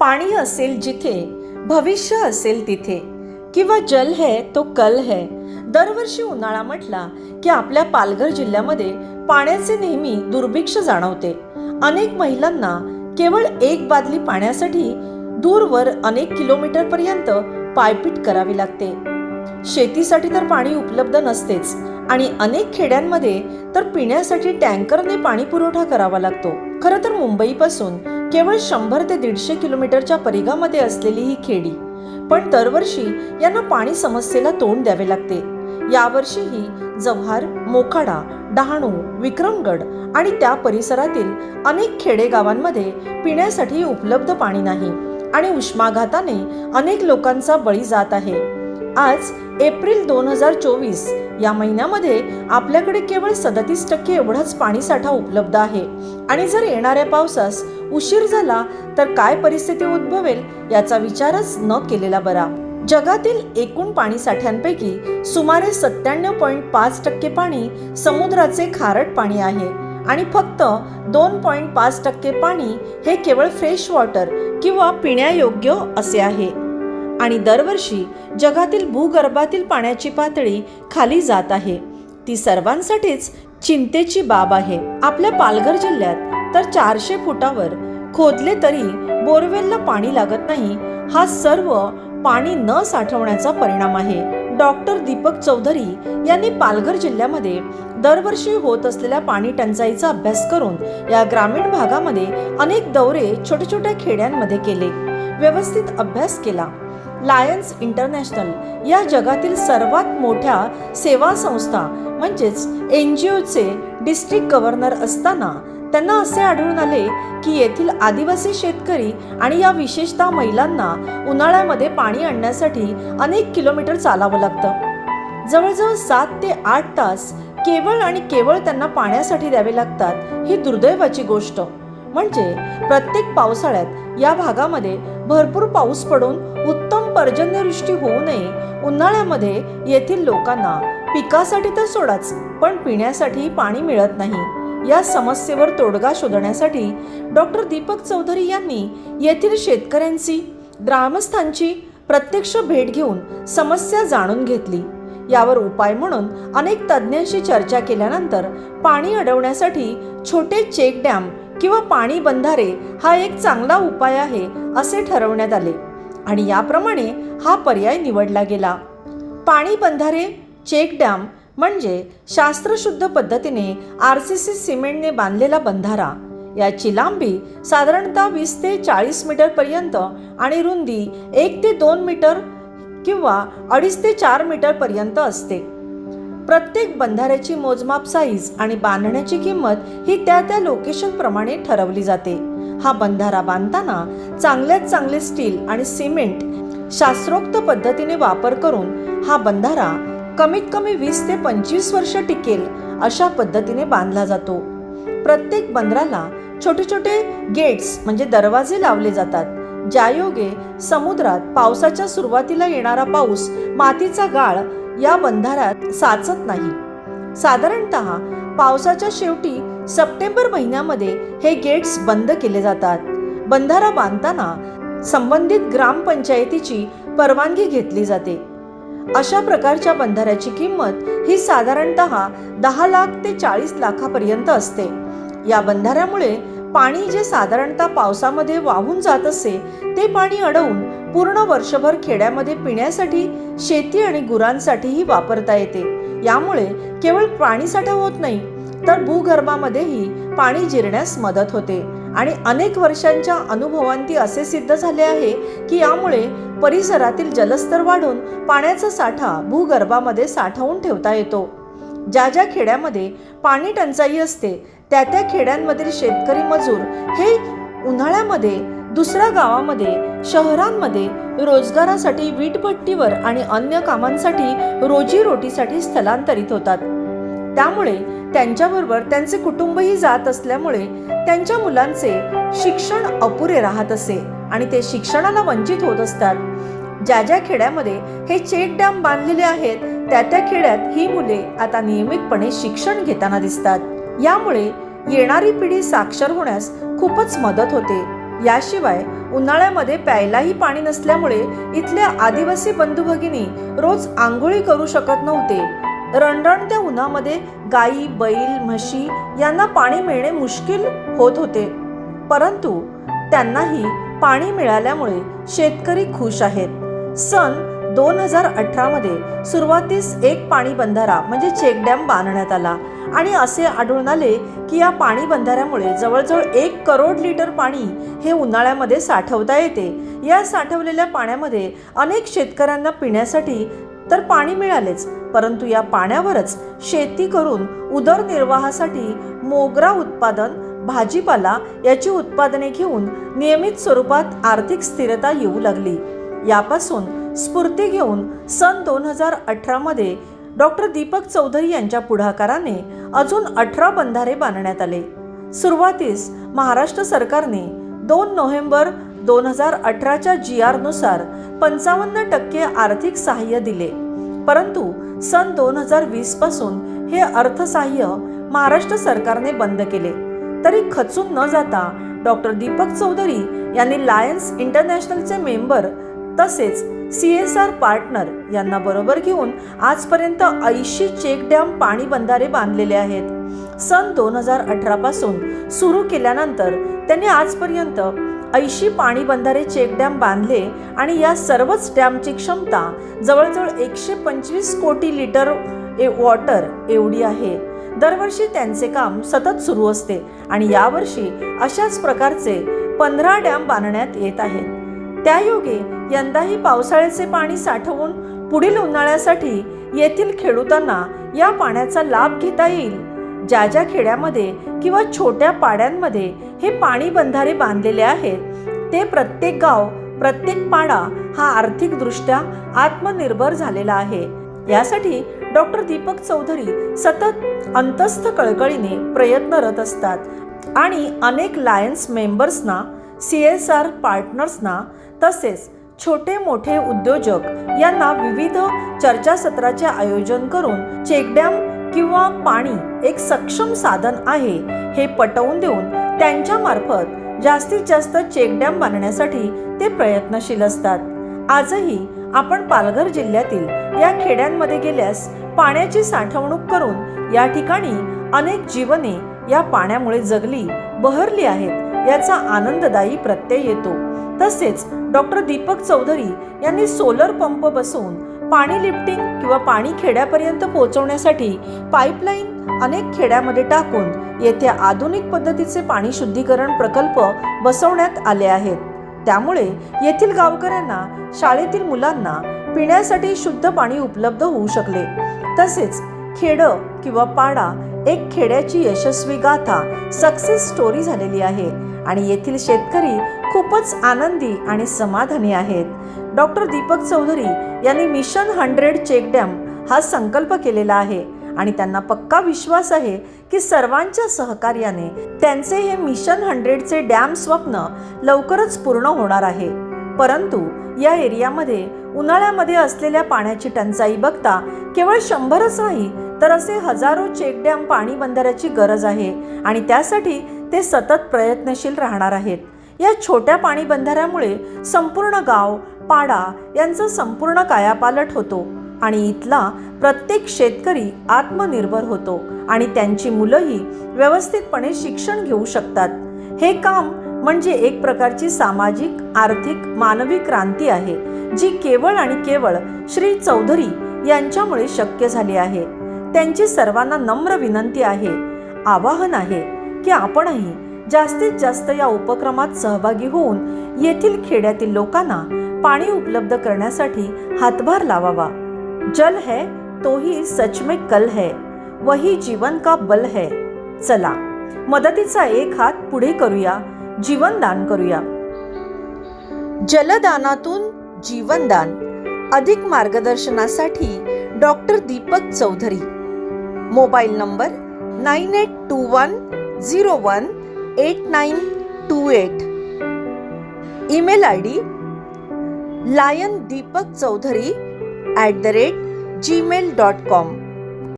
पाणी असेल जिथे भविष्य असेल तिथे किंवा जल है तो कल है. दरवर्षी उन्हाळा म्हटला की आपल्या पालघर जिल्ह्यामध्ये पाण्याचे नेहमी दुर्भिक्ष जाणवते. अनेक महिलांना केवळ एक बादली पाण्यासाठी दूरवर अनेक किलोमीटर पर्यंत पायपीट करावी लागते. शेतीसाठी तर पाणी उपलब्ध नसतेच आणि अनेक खेड्यांमध्ये तर पिण्यासाठी टँकरने पाणी पुरवठा करावा लागतो. खरं तर मुंबईपासून केवळ शंभर ते दीडशे किलोमीटरच्या परिघामध्ये असलेली ही खेडी. पण दरवर्षी यांना पाणी समस्येला तोंड द्यावे लागते. यावर्षीही जव्हार मोखाडा डहाणू विक्रमगड आणि त्या परिसरातील अनेक खेडेगावांमध्ये पिण्यासाठी उपलब्ध पाणी नाही आणि उष्माघाताने अनेक लोकांचा बळी जात आहे. आज एप्रिल दोन हजार चोवीस या महिन्यामध्ये आपल्याकडे केवळ सदतीस टक्के एवढाच पाणीसाठा उपलब्ध आहे आणि जर येणाऱ्या पावसास उशीर झाला तर काय परिस्थिती उद्भवेल याचा विचारच न केलेला बरा. जगातील एकूण पाणी साठ्यांपैकी सुमारे सत्त्याण्णव पॉईंट पाच टक्के पाणी समुद्राचे खारट पाणी आहे आणि फक्त दोन पॉईंट पाच टक्के पाणी हे केवळ फ्रेश वॉटर किंवा पिण्यायोग्य असे आहे. आणि दरवर्षी जगातील भूगर्भातील पाण्याची पातळी खाली जात आहे. ती सर्वांसाठीच चिंतेची बाब आहे. आपल्या पालघर जिल्ह्यात तर चारशे फुटावर खोदले तरी बोरवेलला पाणी लागत नाही. हा सर्व पाणी न साठवण्याचा परिणाम आहे. डॉक्टर दीपक चौधरी यांनी पालघर जिल्ह्यामध्ये दरवर्षी होत असलेल्या पाणी टंचाईचा अभ्यास करून या ग्रामीण भागामध्ये अनेक दौरे छोट्या छोट्या खेड्यांमध्ये केले. व्यवस्थित अभ्यास केला. लायन्स इंटरनॅशनल या जगातील सर्वात मोठ्या सेवा संस्था म्हणजेच एन जी ओचे डिस्ट्रिक्ट गव्हर्नर असताना त्यांना असे आढळून आले की येथील आदिवासी शेतकरी आणि या विशेषतः महिलांना उन्हाळ्यामध्ये पाणी आणण्यासाठी अनेक किलोमीटर चालावं लागतं. जवळजवळ सात ते आठ तास केवळ आणि केवळ त्यांना पाण्यासाठी द्यावे लागतात ही दुर्दैवाची गोष्ट. म्हणजे प्रत्येक पावसाळ्यात या भागामध्ये भरपूर पाऊस पडून उत्तम पर्जन्यवृष्टी होऊ नये उन्हाळ्यामध्ये येथील लोकांना पिकासाठी तर सोडाच पण पिण्यासाठी पाणी मिळत नाही. या समस्येवर तोडगा शोधण्यासाठी डॉक्टर दीपक चौधरी यांनी येथील शेतकऱ्यांची ग्रामस्थांची प्रत्यक्ष भेट घेऊन समस्या जाणून घेतली. यावर उपाय म्हणून अनेक तज्ज्ञांशी चर्चा केल्यानंतर पाणी अडवण्यासाठी छोटे चेक डॅम किंवा पाणी बंधारे हा एक चांगला उपाय आहे असे ठरवण्यात आले आणि याप्रमाणे हा पर्याय निवडला गेला. पाणी बंधारे चेक डॅम म्हणजे शास्त्रशुद्ध पद्धतीने आर सी सी सिमेंटने बांधलेला बंधारा. याची लांबी साधारणतः वीस ते चाळीस मीटर पर्यंत आणि रुंदी एक ते दोन मीटर किंवा अडीच ते चार मीटर पर्यंत असते. प्रत्येक बंधाऱ्याची मोजमाप साईज आणि बांधण्याची किंमत ही त्या त्या लोकेशन प्रमाणे ठरवली जाते. हा बंधारा बांधताना चांगल्यात चांगले स्टील आणि सिमेंट शास्त्रोक्त पद्धतीने वापर करून हा बंधारा कमीत कमी वीस ते पंचवीस वर्ष टिकेल अशा पद्धतीने बांधला जातो. प्रत्येक बंदराला छोटे छोटे गेट्स म्हणजे दरवाजे लावले जातात. ज्यायोगे समुद्रात पावसाच्या सुरुवातीला येणारा पाऊस मातीचा गाळ या बंधाऱ्यात साचत नाही. साधारणत पावसाच्या शेवटी सप्टेंबर महिन्यामध्ये हे गेट्स बंद केले जातात. बंधारा बांधताना संबंधित ग्रामपंचायतीची परवानगी घेतली जाते. अशा प्रकारच्या बंधाऱ्याची किंमत ही साधारणत दहा लाख ते चाळीस लाखापर्यंत असते. या बंधाऱ्यामुळे पाणी जे साधारणतः पावसामध्ये वाहून जात असे ते पाणी अडवून पूर्ण वर्षभर खेड्यामध्ये पिण्यासाठी शेती आणि गुरांसाठीही वापरता येते. यामुळे केवळ पाणीसाठा होत नाही तर भूगर्भामध्येही पाणी जिरण्यास मदत होते. आणि अनेक वर्षांच्या अनुभवांती असे सिद्ध झाले आहे की यामुळे परिसरातील जलस्तर वाढून पाण्याचा साठा भूगर्भामध्ये साठवून ठेवता येतो. ज्या ज्या खेड्यामध्ये पाणी टंचाई असते त्या त्या खेड्यांमधील शेतकरी मजूर हे उन्हाळ्यामध्ये दुसऱ्या गावामध्ये शहरांमध्ये रोजगारासाठी वीटभट्टीवर आणि अन्य कामांसाठी रोजीरोटीसाठी स्थलांतरित होतात. त्यामुळे त्यांच्याबरोबर त्यांचे कुटुंबही जात असल्यामुळे त्यांच्या मुलांचे शिक्षण अपुरे राहत असे आणि ते शिक्षणाला वंचित होत असतात. ज्या ज्या खेड्यामध्ये हे चेक डॅम बांधलेले आहेत त्या त्या खेड्यात ही मुले आता नियमितपणे शिक्षण घेताना दिसतात. यामुळे येणारी पिढी साक्षर होण्यास खूपच मदत होते. याशिवाय उन्हाळ्यामध्ये प्यायलाही पाणी नसल्यामुळे इथल्या आदिवासी बंधू भगिनी रोज आंघोळी करू शकत नव्हते. रणरणत्या उन्हामध्ये गाई बैल म्हशी यांना पाणी मिळणे मुश्किल होत होते. परंतु त्यांनाही पाणी मिळाल्यामुळे शेतकरी खुश आहेत. सन दोन हजार अठरामध्ये सुरुवातीस एक पाणी बंधारा म्हणजे चेक डॅम बांधण्यात आला आणि असे आढळून आले की या पाणी बंधाऱ्यामुळे जवळजवळ एक करोड लिटर पाणी हे उन्हाळ्यामध्ये साठवता येते. या साठवलेल्या पाण्यामध्ये अनेक शेतकऱ्यांना पिण्यासाठी तर पाणी मिळालेच. परंतु या पाण्यावरच शेती करून उदरनिर्वाहासाठी मोगरा उत्पादन भाजीपाला याची उत्पादने घेऊन नियमित स्वरूपात आर्थिक स्थिरता येऊ लागली. यापासून स्फूर्ती घेऊन सन दोन हजार अठरामध्ये डॉक्टर दीपक चौधरी यांच्या पुढाकाराने अजून अठरा बंधारे बांधण्यात आले. सुरुवातीस महाराष्ट्र सरकारने दोन नोव्हेंबर दोन हजार अठराच्या जी आरनुसार पंचावन्न टक्के आर्थिक सहाय्य दिले. परंतु सन दोन हजार वीसपासून हे अर्थसहाय्य महाराष्ट्र सरकारने बंद केले. तरी खचून न जाता डॉक्टर दीपक चौधरी यांनी लायन्स इंटरनॅशनलचे मेंबर तसेच सी एस आर पार्टनर यांना बरोबर घेऊन आजपर्यंत ऐंशी चेक डॅम पाणी बंधारे बांधलेले आहेत. सन दोन हजार अठरापासून सुरू केल्यानंतर त्यांनी आजपर्यंत ऐंशी पाणी बंधारे चेक डॅम बांधले आणि या सर्वच डॅमची क्षमता जवळजवळ एकशे पंचवीस कोटी लिटर ए वॉटर एवढी आहे. दरवर्षी त्यांचे काम सतत सुरू असते आणि यावर्षी अशाच प्रकारचे पंधरा डॅम बांधण्यात येत आहेत. त्यायोगे यंदाही पावसाळ्याचे पाणी साठवून पुढील उन्हाळ्यासाठी येथील खेडूतांना या पाण्याचा लाभ घेता येईल. ज्या ज्या खेड्यामध्ये किंवा छोट्या पाड्यांमध्ये हे पाणी बंधारे बांधलेले आहेत ते प्रत्येक गाव प्रत्येक पाडा हा आर्थिकदृष्ट्या आत्मनिर्भर झालेला आहे. यासाठी डॉक्टर दीपक चौधरी सतत अंतस्थ कळकळीने प्रयत्नरत असतात आणि अनेक लायन्स मेंबर्सना सी एस आर पार्टनर्सना तसेच छोटे मोठे उद्योजक यांना विविध चर्चासत्राचे आयोजन करून चेकडॅम किंवा पाणी एक सक्षम साधन आहे हे पटवून देऊन त्यांच्या मार्फत जास्तीत जास्त चेकडॅम बांधण्यासाठी ते प्रयत्नशील असतात. आजही आपण पालघर जिल्ह्यातील या खेड्यांमध्ये गेल्यास पाण्याची साठवणूक करून या ठिकाणी अनेक जीवने या पाण्यामुळे जगली बहरली आहेत याचा आनंददायी प्रत्यय येतो. तसेच डॉक्टर दीपक चौधरी यांनी सोलर पंप बसवून पाणी लिफ्टिंग किंवा पाणी खेड्यापर्यंत पोहोचवण्यासाठी पाईपलाईन अनेक खेड्यामध्ये टाकून येथे आधुनिक पद्धतीचे पाणी शुद्धीकरण प्रकल्प बसवण्यात आले आहेत. त्यामुळे येथील गावकऱ्यांना शाळेतील मुलांना पिण्यासाठी शुद्ध पाणी उपलब्ध होऊ शकले. तसेच खेडं किंवा पाडा एक खेड्याची यशस्वी गाथा सक्सेस स्टोरी झालेली आहे आणि येथील शेतकरी खूपच आनंदी आणि समाधानी आहेत. डॉक्टर दीपक चौधरी यांनी मिशन हंड्रेड चेक डॅम हा संकल्प केलेला आहे आणि त्यांना पक्का विश्वास आहे की सर्वांच्या सहकार्याने त्यांचे हे मिशन हंड्रेडचे डॅम स्वप्न लवकरच पूर्ण होणार आहे. परंतु या एरियामध्ये उन्हाळ्यामध्ये असलेल्या पाण्याची टंचाई बघता केवळ शंभरच नाही तर असे हजारो चेक डॅम पाणी बंधाऱ्याची गरज आहे आणि त्यासाठी ते सतत प्रयत्नशील राहणार आहेत. या छोट्या पाणी बंधाऱ्यामुळे संपूर्ण गाव पाडा यांचा संपूर्ण कायापालट होतो आणि इथला प्रत्येक शेतकरी आत्मनिर्भर होतो आणि त्यांची मुलंही व्यवस्थितपणे शिक्षण घेऊ शकतात. हे काम म्हणजे एक प्रकारची सामाजिक आर्थिक मानवी क्रांती आहे जी केवळ आणि केवळ श्री चौधरी यांच्यामुळे शक्य झाली आहे. त्यांची सर्वांना नम्र विनंती आहे आवाहन आहे की आपणही जास्तीत जास्त या उपक्रमात सहभागी होऊन येथील खेड्यातील लोकांना पाणी उपलब्ध करण्यासाठी हातभार लावावा. जल है तो ही सच में कल है. वही जीवन का बल है. चला मदतीचा एक हात पुढे करूया जीवनदान करूया. जलदानातून जीवनदान. अधिक मार्गदर्शनासाठी doctor Deepak Chaudhari. Mobile number nine eight two one zero one eight nine two eight. Email I D lion Deepak Chaudhari at the rate Gmail dot com.